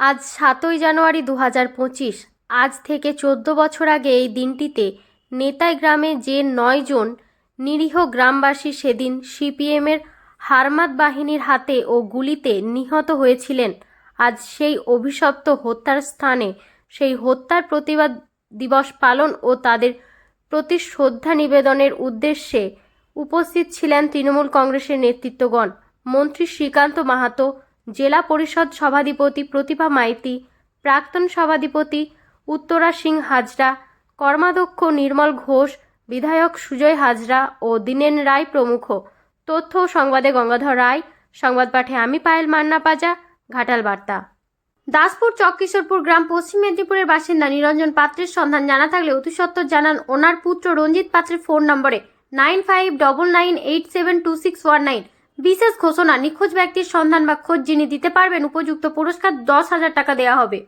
আজ সাতই জানুয়ারি দু পঁচিশ। আজ থেকে চোদ্দ বছর আগে এই দিনটিতে নেতাই গ্রামে যে নয়জন নিরীহ গ্রামবাসী সেদিন সিপিএমের হারমাত বাহিনীর হাতে ও গুলিতে নিহত হয়েছিলেন। আজ সেই অভিশপ্ত হত্যার স্থানে সেই হত্যার প্রতিবাদ দিবস পালন ও তাদের প্রতি শ্রদ্ধা নিবেদনের উদ্দেশ্যে উপস্থিত ছিলেন তৃণমূল কংগ্রেসের নেতৃত্বগণ। মন্ত্রী শ্রীকান্ত মাহাতো জেলা পরিষদ সভাধিপতি প্রতিভা মাইতি, প্রাক্তন সভাধিপতি উত্তরা সিং হাজরা, কর্মাধ্যক্ষ নির্মল ঘোষ, বিধায়ক সুজয় হাজরা ও দীনেন রায় প্রমুখ। তথ্য সংবাদে গঙ্গাধর রায়, সংবাদ পাঠে আমি পায়েল মান্না পাজা, ঘাটাল বার্তা। দাসপুর চক্কিশোরপুর গ্রাম, পশ্চিম মেদিনীপুরের বাসিন্দা নিরঞ্জন পাত্রের সন্ধান। জানা থাকলে অতি সত্বর জানান ওনার পুত্র রঞ্জিত পাত্রের ফোন নম্বরে nine five double nine eight seven two six one nine. বিশেষ ঘোষণা, নিখোঁজ ব্যক্তির সন্ধান বা খোঁজ যিনি দিতে পারবেন, উপযুক্ত পুরস্কার দশ হাজার টাকা দেওয়া হবে।